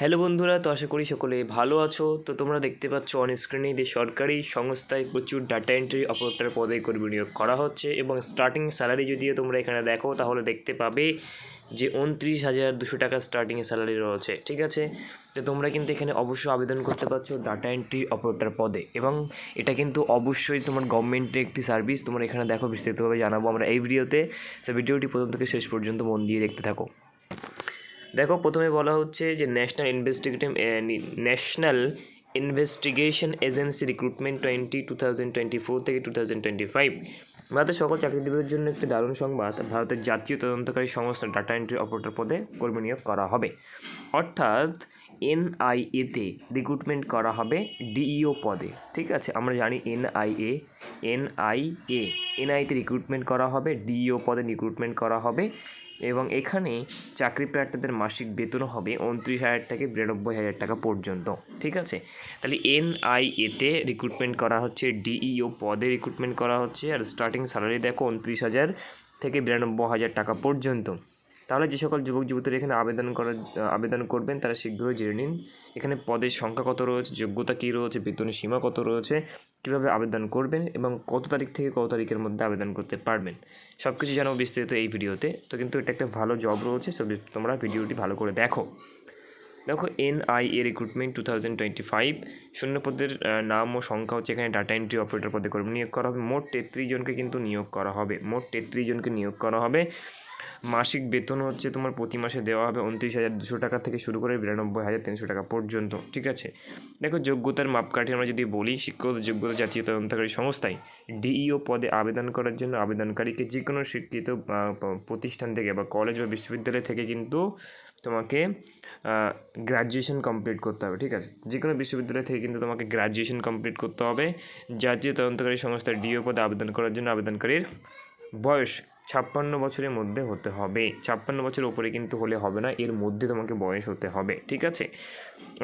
Hello বন্ধুরা, তো আশা করি সকলে ভালো আছো। তো তোমরা দেখতে পাচ্ছ অন স্ক্রিনে যে সরকারি সংস্থায় প্রচুর ডাটা এন্ট্রি অপারেটর পদে কর্মী নিয়োগ করা হচ্ছে এবং স্টার্টিং স্যালারি যদিও তোমরা এখানে দেখো, তাহলে দেখতে পাবে যে উনত্রিশ হাজার দুশো টাকা স্টার্টিং স্যালারি রয়েছে, ঠিক আছে? তো তোমরা কিন্তু এখানে অবশ্যই আবেদন করতে পারছ ডাটা এন্ট্রি অপারেটর পদে এবং এটা কিন্তু অবশ্যই তোমার গভর্নমেন্টের একটি সার্ভিস তোমরা এখানে দেখো, বিস্তারিতভাবে জানাব আমরা এই ভিডিওতে সো ভিডিওটি প্রথম থেকে শেষ পর্যন্ত মন দিয়ে দেখতে থাকো। দেখো প্রথমে বলা হচ্ছে যে national investigative national investigation agency recruitment twenty two thousand twenty four থেকে টু থাউজেন্ড টোয়েন্টি ফাইভ ভারতের সকল চাকরিজীবীদের জন্য একটি দারুণ সংবাদ ভারতের জাতীয় তদন্তকারী সংস্থা ডাটা এন্ট্রি অপারেটর পদে কর্মী নিয়োগ করা হবে। অর্থাৎ এনআইএতে রিক্রুটমেন্ট করা হবে ডিইও পদে। ঠিক আছে, আমরা জানি এনআইএ এনআইএ এনআইতে রিক্রুটমেন্ট করা হবে ডিইও পদে রিক্রুটমেন্ট করা হবে। এবং এখানে চাকরি প্রার্থীদের মাসিক বেতন হবে উনত্রিশ হাজার থেকে বিরানব্বই হাজার টাকা পর্যন্ত, ঠিক আছে? তাহলে এনআইএতে রিক্রুটমেন্ট করা হচ্ছে, ডিইও পদে রিক্রুটমেন্ট করা হচ্ছে, আর স্টার্টিং স্যালারি দেখো উনত্রিশ হাজার থেকে বিরানব্বই হাজার টাকা পর্যন্ত। তাহলে যে সকল যুবক যুবতীরা এখানে আবেদন করার আবেদন করবেন, তারা শীঘ্রই জেনে নিন। এখানে পদের সংখ্যা কত রয়েছে, যোগ্যতা কী রয়েছে, বেতনের সীমা কত রয়েছে, কীভাবে আবেদন করবেন এবং কত তারিখ থেকে কত তারিখের মধ্যে আবেদন করতে পারবেন। সব কিছু জানাব বিস্তারিত এই ভিডিওতে। তো কিন্তু এটা একটা ভালো জব রয়েছে সব তোমরা ভিডিওটি ভালো করে দেখো। দেখো NIA recruitment two thousand twenty five শূন্য পদের নাম ও সংখ্যা হচ্ছে এখানে ডাটা এন্ট্রি অপারেটর পদে কর্মী নিয়োগ করা হবে। মোট তেত্রিশ জনকে কিন্তু নিয়োগ করা হবে। মোট তেত্রিশ জনকে নিয়োগ করা হবে। মাসিক বেতন হচ্ছে তোমার প্রতি মাসে দেওয়া হবে উনত্রিশ হাজার দুশো টাকা থেকে শুরু করে বিরানব্বই হাজার তিনশো টাকা পর্যন্ত, ঠিক আছে? দেখো, যোগ্যতার মাপকাঠি আমরা যদি বলি শিক্ষক যোগ্যতা, জাতীয় তদন্তকারী সংস্থায় ডিইও পদে আবেদন করার জন্য আবেদনকারীকে যে কোনো স্বীকৃত প্রতিষ্ঠান থেকে বা কলেজ বা বিশ্ববিদ্যালয় থেকে কিন্তু তোমাকে গ্র্যাজুয়েশন কমপ্লিট করতে হবে, ঠিক আছে? যে কোনো বিশ্ববিদ্যালয় থেকে কিন্তু তোমাকে গ্র্যাজুয়েশন কমপ্লিট করতে হবে। জাতীয় তদন্তকারী সংস্থার ডিও পদে আবেদন করার জন্য আবেদনকারীর বয়স ছাপ্পান্ন বছরের মধ্যে হতে হবে। ছাপ্পান্ন বছরের ওপরে কিন্তু হলে হবে না, এর মধ্যে তোমাকে বয়স হতে হবে, ঠিক আছে?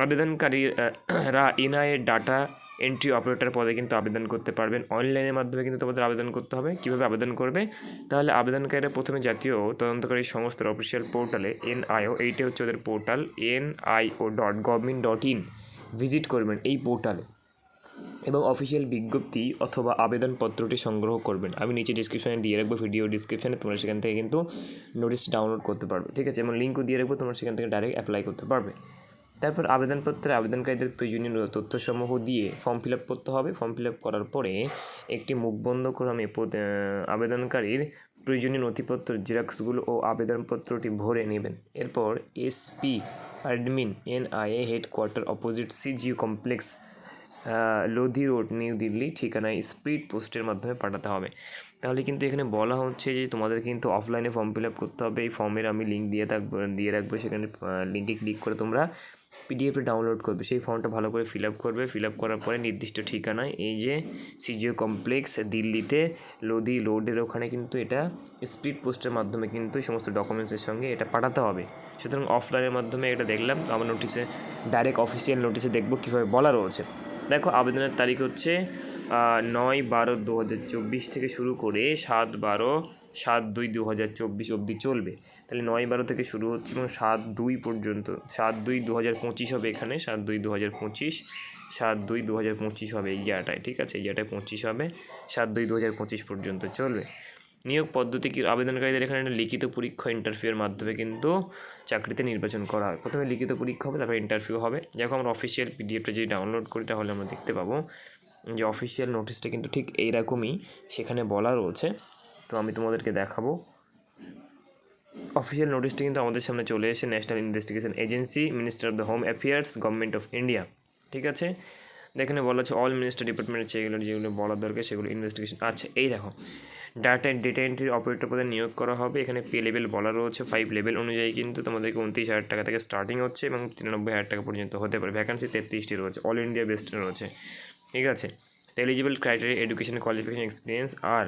আবেদনকারীরা এনআইয়ের ডাটা এন্ট্রি অপারেটর পদে কিন্তু আবেদন করতে পারবেন। অনলাইনের মাধ্যমে কিন্তু তোমাদের আবেদন করতে হবে। কীভাবে আবেদন করবে? তাহলে আবেদনকারীরা প্রথমে জাতীয় তদন্তকারী সংস্থার অফিসিয়াল পোর্টালে এনআইও এইটা হচ্ছে ওদের portal, NIA dot government dot in, visit করবেন এই পোর্টালে। এবং অফিসিয়াল বিজ্ঞপ্তি অথবা আবেদনপত্রটি সংগ্রহ করবেন। আমি নিচে ডিসক্রিপশনে দিয়ে রাখব ভিডিও ডিসক্রিপশনে তোমরা সেখান থেকে কিন্তু নোটিশ ডাউনলোড করতে পারবে ঠিক আছে? এবং লিঙ্কও দিয়ে রাখব তোমরা সেখান থেকে ডাইরেক্ট অ্যাপ্লাই করতে পারবে। তারপর আবেদনপত্রে আবেদনকারীদের প্রয়োজনীয় তথ্যসমূহ দিয়ে ফর্ম ফিল আপ করতে হবে। ফর্ম ফিল আপ করার পরে একটি মুখবন্ধক্রমে পদ- আহ, আবেদনকারীর প্রয়োজনীয় নথিপত্র জেরক্সগুলো ও আবেদনপত্রটি ভরে নেবেন। এরপর SP admin NIA headquarter opposite CGO complex Lodhi road, new Delhi, ঠিকানায় স্পিড পোস্টের মাধ্যমে পাঠাতে হবে। তাহলে কিন্তু এখানে বলা হচ্ছে যে তোমাদের কিন্তু অফলাইনে ফর্ম ফিল আপ করতে হবে। এই ফর্মের আমি লিঙ্ক দিয়ে থাকব, দিয়ে রাখব। সেখানে লিঙ্কে ক্লিক করে তোমরা পিডিএফে ডাউনলোড করবে। সেই ফর্মটা ভালো করে ফিল আপ করবে। ফিল আপ করার পরে নির্দিষ্ট ঠিকানায় এই যে সিজিও কমপ্লেক্স দিল্লিতে লোধি রোডের ওখানে কিন্তু এটা স্পিড পোস্টের মাধ্যমে কিন্তু সমস্ত ডকুমেন্টসের সঙ্গে এটা পাঠাতে হবে। সুতরাং অফলাইনের মাধ্যমে এটা দেখলাম। আমার নোটিশে ডাইরেক্ট অফিসিয়াল নোটিশে দেখব কীভাবে বলা রয়েছে। দেখো, আবেদনের তারিখ হচ্ছে নয় বারো দু হাজার চব্বিশ থেকে শুরু করে সাত বারো সাত দুই দু হাজার চব্বিশ অবধি চলবে। তাহলে নয় বারো থেকে শুরু হচ্ছে এবং সাত দুই পর্যন্ত, সাত দুই দু হাজার পঁচিশ হবে এখানে, সাত দুই দু হাজার পঁচিশ, সাত দুই দু হাজার পঁচিশ হবে এই জায়গাটায়, ঠিক আছে? এই জায়গাটায় পঁচিশ হবে, সাত দুই দু হাজার পঁচিশ পর্যন্ত চলবে। নিয়োগ পদ্ধতি কি আবেদনকারীদের এখানে একটা লিখিত পরীক্ষা ইন্টারভিউয়ের মাধ্যমে কিন্তু চাকরিতে নির্বাচন করা হয়। প্রথমে লিখিত পরীক্ষা হবে, তারপরে ইন্টারভিউ হবে। যখন আমরা অফিসিয়াল পিডিএফটা যদি ডাউনলোড করি তাহলে আমরা দেখতে পাবো যে অফিসিয়াল নোটিশটা কিন্তু ঠিক এইরকমই সেখানে বলা রয়েছে। তো আমি তোমাদেরকে দেখাবো। অফিসিয়াল নোটিশটা কিন্তু আমাদের সামনে চলে এসে national investigation agency minister of the home affairs government of India ঠিক আছে? এখানে বলা আছে অল মিনিস্টার ডিপার্টমেন্টের যেগুলো যেগুলো বলার দরকার সেগুলো ইনভেস্টিগেশন আচ্ছা এই দেখো। ডাটা ডেটা এন্ট্রি অপারেটর পদে নিয়োগ করা হবে। এখানে পে লেভেল বলা রয়েছে ফাইভ লেভেল অনুযায়ী কিন্তু তোমাদেরকে উনত্রিশ হাজার টাকা থেকে স্টার্টিং হচ্ছে এবং তিরানব্বই হাজার টাকা পর্যন্ত হতে পারে। ভ্যাকান্সি তেত্রিশটি রয়েছে অল ইন্ডিয়া বেস্ট রয়েছে। ঠিক আছে? Eligible criteria education qualification experience R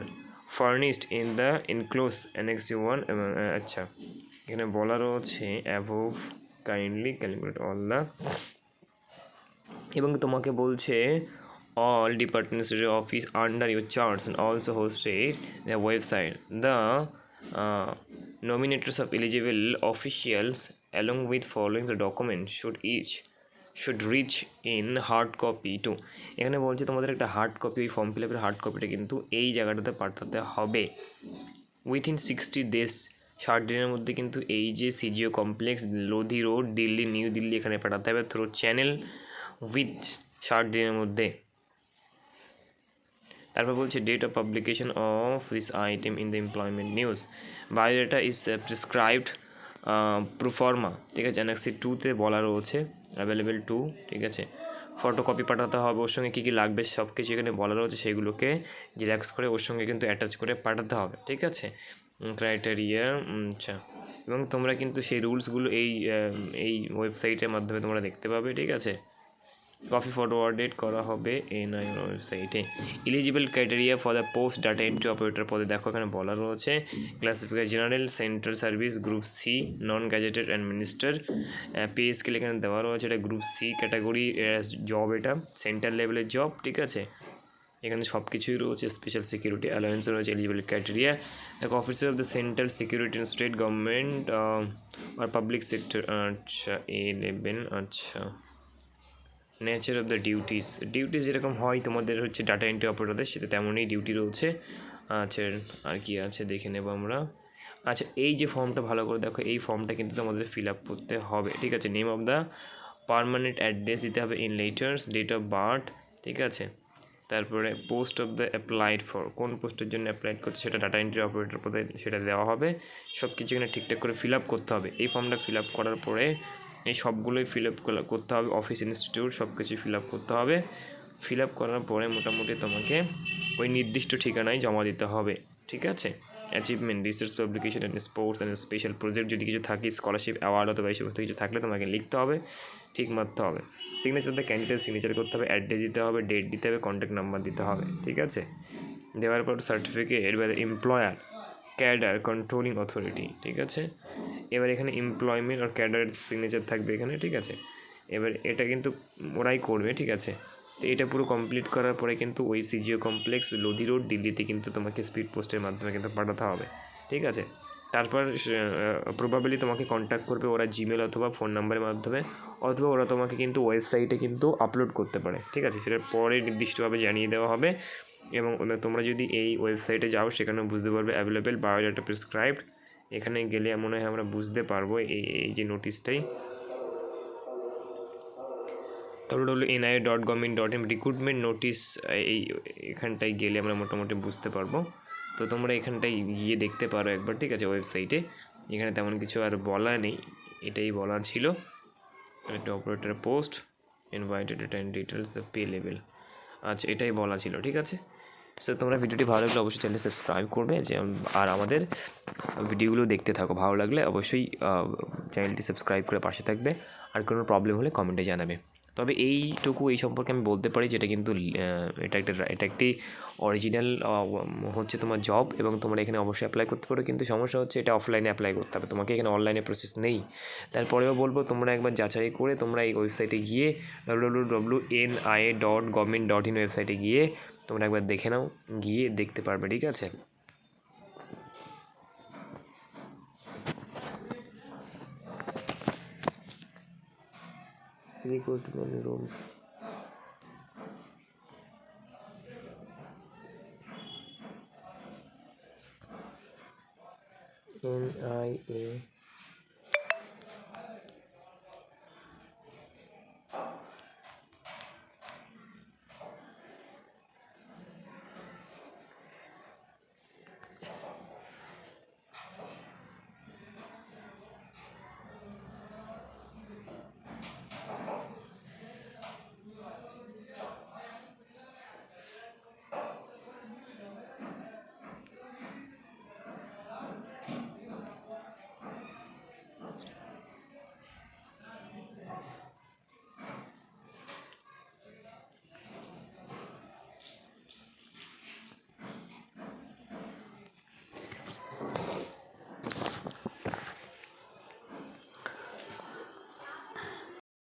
furnished in the enclose annex one এবং আচ্ছা এখানে বলা রয়েছে above kindly calculate all the এবং তোমাকে বলছে all departments of office under your charts and also hosted their website the uh, nominators of eligible officials along with following the document should each should reach in hard copy to এখানে বলছে তোমাদের একটা hard copy ওই form fill আপের hard কপিটা কিন্তু এই জায়গাটাতে পাঠাতে হবে উইথিন সিক্সটি ডেজ ষাট দিনের মধ্যে কিন্তু এই যে CGO complex Lodhi road Delhi new Delhi এখানে পাঠাতে হবে থ্রু চ্যানেল উইথ ষাট দিনের মধ্যে তারপর বলছে date of publication of this item in the employment news biodata is prescribed proforma ঠিক আছে? অ্যানেক্সি টুতে বলা রয়েছে অ্যাভেলেবেল টু ঠিক আছে? ফটোকপি পাঠাতে হবে ওর সঙ্গে, কী কী লাগবে সব কিছু এখানে বলা রয়েছে, সেগুলোকে জেরক্স করে ওর সঙ্গে কিন্তু অ্যাটাচ করে পাঠাতে হবে, ঠিক আছে? ক্রাইটেরিয়া আচ্ছা। এবং তোমরা কিন্তু সেই রুলসগুলো এই এই ওয়েবসাইটের মাধ্যমে তোমরা দেখতে পাবে, ঠিক আছে? কপি ফরওয়ার্ডেড করা হবে এনআই ওয়েবসাইটে eligible criteria for the post data entry operator পদে দেখো এখানে বলা রয়েছে classification general central service group C non gazetted administer pay scale এখানে দেওয়া রয়েছে, এটা গ্রুপ সি ক্যাটাগরি জব এটা সেন্ট্রাল লেভেলের জব ঠিক আছে? এখানে সব কিছুই রয়েছে স্পেশাল সিকিউরিটি অ্যালায়েন্স রয়েছে এলিজিবল ক্রাইটেরিয়া দেখো officer of the central security and state government R public sector আচ্ছা এ লেভেন আচ্ছা। Nature of the duties duties যেরকম হয় তোমাদের হচ্ছে ডাটা এন্ট্রি অপারেটরদের সেটা তেমনই ডিউটি রয়েছে। আচ্ছা আর কি আছে দেখে নেব আমরা। আচ্ছা এই যে ফর্মটা ভালো করে দেখো, এই ফর্মটা কিন্তু তোমাদের ফিল আপ করতে হবে। ঠিক আছে name of the permanent address দিতে হবে in letters date of birth ঠিক আছে? তারপরে post of the applied for কোন পোস্টের জন্য অ্যাপ্লাইড করতে সেটা ডাটা এন্ট্রি অপারেটর পদে সেটা দেওয়া হবে। সব কিছু এখানে ঠিকঠাক করে ফিল আপ করতে হবে। এই ফর্মটা ফিল আপ করার পরে এই সবগুলোই ফিল আপ করতে হবে। অফিস ইনস্টিটিউট সব কিছু ফিল আপ করতে হবে। ফিল আপ করার পরে মোটামুটি তোমাকে ওই নির্দিষ্ট ঠিকানায় জমা দিতে হবে। ঠিক আছে? Achievement research publication and sports and special project যদি কিছু থাকে স্কলারশিপ অ্যাওয়ার্ড অথবা এই সমস্ত কিছু থাকলে তোমাকে লিখতে হবে, ঠিক মারতে হবে। সিগনেচারতে ক্যান্ডিডেট সিগনেচার করতে হবে অ্যাড্রেস দিতে হবে ডেট দিতে হবে কন্ট্যাক্ট নাম্বার দিতে হবে, ঠিক আছে? দেওয়ার পর certificate by the employer cadre controlling authority ঠিক আছে? এবার এখানে এমপ্লয়মেন্ট আর ক্যাডার সিগনেচার থাকবে এখানে, ঠিক আছে? এবার এটা কিন্তু ওরাই করবে, ঠিক আছে? তো এটা পুরো কমপ্লিট করার পরে কিন্তু ওই সিজিও কমপ্লেক্স লোধি রোড দিল্লিতে কিন্তু তোমাকে স্পিড পোস্টের মাধ্যমে কিন্তু পাঠাতে হবে, ঠিক আছে? তারপর প্রবাবলি তোমাকে কন্ট্যাক্ট করবে ওরা জিমেল অথবা ফোন নাম্বারের মাধ্যমে, অথবা ওরা তোমাকে কিন্তু ওয়েবসাইটে কিন্তু আপলোড করতে পারে, ঠিক আছে? সেটার পরে নির্দিষ্টভাবে জানিয়ে দেওয়া হবে এবং তোমরা যদি এই ওয়েবসাইটে যাও সেখানে বুঝতে পারবে অ্যাভেলেবেল বায়োডাটা প্রেসক্রাইবড এখানে গেলে মনে হয় আমরা বুঝতে পারব এই এই যে নোটিশটাই W W NIA dot government dot in recruitment notice এই এখানটায় গেলে আমরা মোটামুটি বুঝতে পারব। তো তোমরা এখানটায় গিয়ে দেখতে পারো একবার, ঠিক আছে ওয়েবসাইটে এখানে তেমন কিছু আর বলা নেই, এটাই বলা ছিল। একটা operator post invited and details the pay level আচ্ছা এটাই বলা ছিল, ঠিক আছে? সো তোমরা ভিডিওটি ভালো লাগলে অবশ্যই চ্যানেল সাবস্ক্রাইব করবে, যে আর আমাদের ভিডিওগুলো দেখতে থাকো। ভালো লাগলে অবশ্যই চ্যানেলটি সাবস্ক্রাইব করে পাশে থাকবে। আর কোনো প্রবলেম হলে কমেন্টে জানাবে। তবে এইটুকু এই সম্পর্কে আমি বলতে পারি যেটা কিন্তু এটা একটা, এটা একটি অরিজিনাল হচ্ছে তোমার জব এবং তোমরা এখানে অবশ্যই অ্যাপ্লাই করতে পারো। কিন্তু সমস্যা হচ্ছে এটা অফলাইনে অ্যাপ্লাই করতে হবে। তোমাকে এখানে অনলাইনে প্রসেস নেই। তারপরেও বলব, তোমরা একবার যাচাই করে তোমরা এই ওয়েবসাইটে গিয়ে W W N I dot government dot in ওয়েবসাইটে গিয়ে তোমরা একবার দেখে নাও, গিয়ে দেখতে পারবে, ঠিক আছে? recruit many rooms. NIA